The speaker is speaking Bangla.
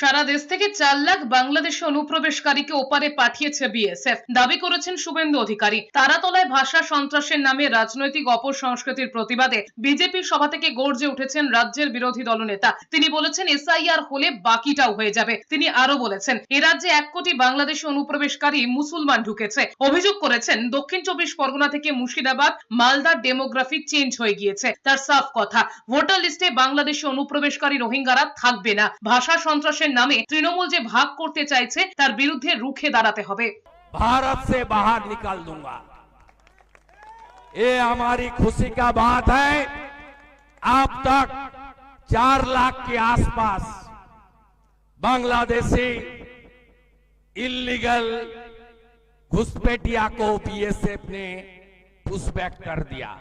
সারা দেশ থেকে চার লাখ বাংলাদেশে অনুপ্রবেশকারীকে ওপারে পাঠিয়েছে বিএসএফ। দাবি করেছেন শুভেন্দু অধিকারী। তারাতলায় ভাষা সন্ত্রাসের নামে রাজনৈতিক অপসংস্কৃতির প্রতিবাদে বিজেপির সভা থেকে গর্জে উঠেছেন রাজ্যের বিরোধী দলনেতা। তিনি বলেছেন, এসআইআর হলে বাকিটাও হয়ে যাবে। তিনি আরও বলেছেন, এ রাজ্যে এক কোটি বাংলাদেশি অনুপ্রবেশকারী মুসলমান ঢুকেছে। অভিযোগ করেছেন, দক্ষিণ চব্বিশ পরগনা থেকে মুর্শিদাবাদ, মালদার ডেমোগ্রাফি চেঞ্জ হয়ে গিয়েছে। তার সাফ কথা, ভোটার লিস্টে বাংলাদেশি অনুপ্রবেশকারী রোহিঙ্গারা থাকবে না। ভাষা সন্ত্রাসের নামে তৃণমূল যে ভাগ করতে চাইছে তার বিরুদ্ধে রুখে দাঁড়াতে হবে भारत से बाहर निकाल दूंगा ये हमारी खुशी का बात है अब तक चार लाख के आसपास बांग्लादेशी इलीगल घुसपैठिया को बीएसएफ ने पुशबैक कर दिया